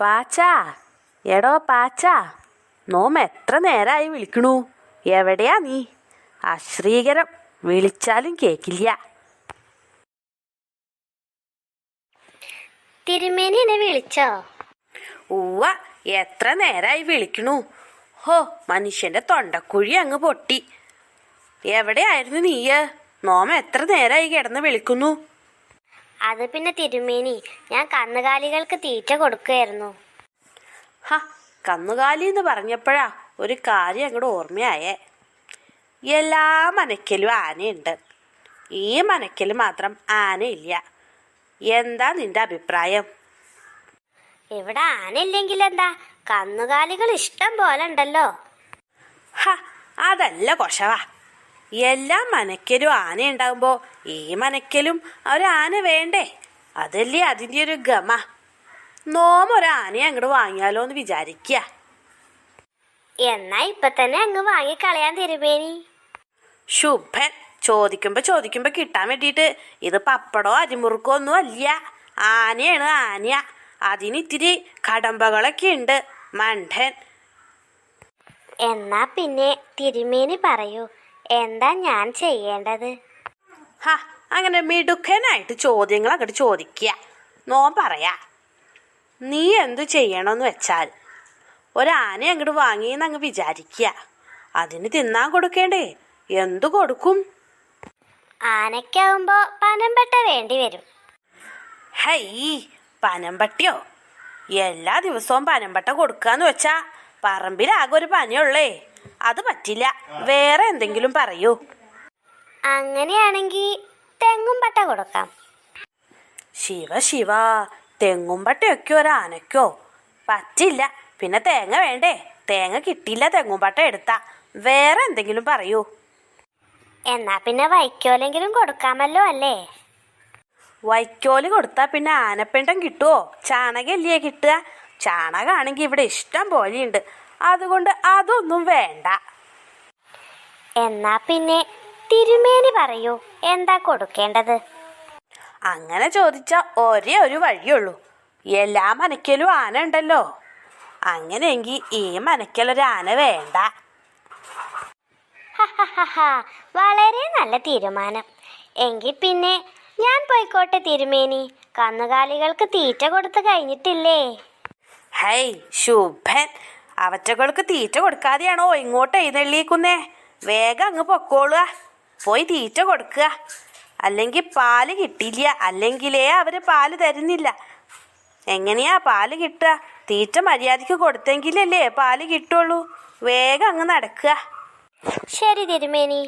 പാച്ചാ. എടോ പാച്ചാ. നോമ എത്ര നേരമായി വിളിക്കണു? എവിടെയാ നീ? അശ്രീകരം. വിളിച്ചാലും കേക്കില്ല. തിരുമേനി എന്നെ വിളിച്ചോ? ഉവ്വ എത്ര നേരമായി വിളിക്കണു? ഹോ മനുഷ്യന്റെ തൊണ്ടക്കുഴി അങ്ങ് പൊട്ടി. എവിടെയായിരുന്നു നീയ്? നോമ എത്ര നേരമായി കിടന്ന് വിളിക്കുന്നു? അത് പിന്നെ തിരുമേനി. ഞാൻ കന്നുകാലികൾക്ക് തീറ്റ കൊടുക്കുകയായിരുന്നു. ഹ കന്നുകാലി എന്ന് പറഞ്ഞപ്പോഴാ ഒരു കാര്യം അങ്ങോട്ട് ഓർമ്മയായേ. എല്ലാ മനക്കലും ആനയുണ്ട്. ഈ മനക്കൽ മാത്രം ആനയില്ല. എന്താ നിന്റെ അഭിപ്രായം? ഇവിടെ ആനയില്ലെങ്കിൽ എന്താ കന്നുകാലികൾ ഇഷ്ടം പോലെ ഉണ്ടല്ലോ. ഹ അതല്ല കൊശവ. എല്ലാ മനക്കലും ആന ഉണ്ടാകുമ്പോൾ ഈ മനക്കലും ഒരു ആന വേണ്ടേ? അതല്ലേ അതിന്റെ ഒരു ഗമ. നോമ ഒരു ആനയെ അങ്ങോട്ട് വാങ്ങിയാലോ എന്ന് വിചാരിക്കുക എന്നാ ഇപ്പൊ തന്നെ അങ്ങ് വാങ്ങിക്കളയാൻ തരുമേനി. ശുഭൻ ചോദിക്കുമ്പോ ചോദിക്കുമ്പോ കിട്ടാൻ വേണ്ടിയിട്ട് ഇത് പപ്പടോ അരിമുറുക്കോ ഒന്നും അല്ല. ആനയാണ് ആന. അതിന് ഇത്തിരി കടമ്പകളൊക്കെ ഉണ്ട്. മണ്ടൻ. എന്നാ പിന്നെ തിരുമേനി പറയൂ. എന്താ ഞാൻ ചെയ്യേണ്ടത്? ഹാ അങ്ങനെ മിടുക്കനായിട്ട് ചോദ്യങ്ങൾ അങ്ങോട്ട് ചോദിക്കുക നോൻ പറയാ. നീ എന്തു ചെയ്യണമെന്ന് വെച്ചാൽ ഒരാനെ അങ്ങോട്ട് വാങ്ങിയെന്ന് അങ്ങ് വിചാരിക്കുക അതിന് തിന്നാൻ കൊടുക്കേണ്ടേ? എന്തു കൊടുക്കും? ആനയ്ക്കാവുമ്പോ പനമ്പട്ട വേണ്ടി വരും. ഹൈ പനമ്പട്ടിയോ എല്ലാ ദിവസവും പനമ്പട്ട കൊടുക്കാന്ന് വെച്ചാ പറമ്പിലാകെ ഒരു പനിയുള്ളേ അത് പറ്റില്ല. വേറെ എന്തെങ്കിലും പറയൂ. അങ്ങനെയാണെങ്കിൽ തെങ്ങും പട്ട കൊടുക്കാം. ശിവ ശിവ തെങ്ങും പട്ടയൊക്കെ ആനയ്ക്കോ പറ്റില്ല. പിന്നെ തേങ്ങ വേണ്ടേ? തേങ്ങ കിട്ടിയില്ല തെങ്ങുംപട്ട എടുത്താ. വേറെ എന്തെങ്കിലും പറയൂ. എന്നാ പിന്നെ വൈക്കോലെങ്കിലും കൊടുക്കാമല്ലോ അല്ലേ? വൈക്കോൽ കൊടുത്താൽ പിന്നെ ആനപ്പിണ്ടം കിട്ടുമോ ചാണകല്ലേ കിട്ടുക? ചാണകമാണെങ്കിൽ ഇവിടെ ഇഷ്ടം പോലെയുണ്ട്. അതുകൊണ്ട് അതൊന്നും വേണ്ട. എന്നാ പിന്നെ തിരുമേനി പറയൂ എന്താ കൊടുക്കേണ്ടത്? അങ്ങനെ ചോദിച്ച ഒരേ ഒരു വഴിയുള്ളൂ. എല്ലാ മനക്കലും ആന ഉണ്ടല്ലോ. അങ്ങനെയെങ്കിൽ ഈ മനക്കലൊരു ആന വേണ്ട. വളരെ നല്ല തീരുമാനം. എങ്കിൽ പിന്നെ ഞാൻ പോയിക്കോട്ടെ തിരുമേനി. കന്നുകാലികൾക്ക് തീറ്റ കൊടുത്തു കഴിഞ്ഞിട്ടില്ലേ? ഹൈ ശുഭൻ. അവറ്റകൾക്ക് തീറ്റ കൊടുക്കാതെയാണോ ഇങ്ങോട്ട് എഴുന്നള്ളിക്കുന്നേ വേഗം അങ്ങ് പൊക്കോളുക. പോയി തീറ്റ കൊടുക്കുക. അല്ലെങ്കിൽ പാൽ കിട്ടിയില്ല. അല്ലെങ്കിലേ അവർ പാൽ തരുന്നില്ല. എങ്ങനെയാ പാൽ കിട്ടുക? തീറ്റ മര്യാദയ്ക്ക് കൊടുത്തെങ്കിലല്ലേ പാൽ കിട്ടുള്ളൂ. വേഗം അങ്ങ് നടക്കുക. ശരി തിരുമേനി.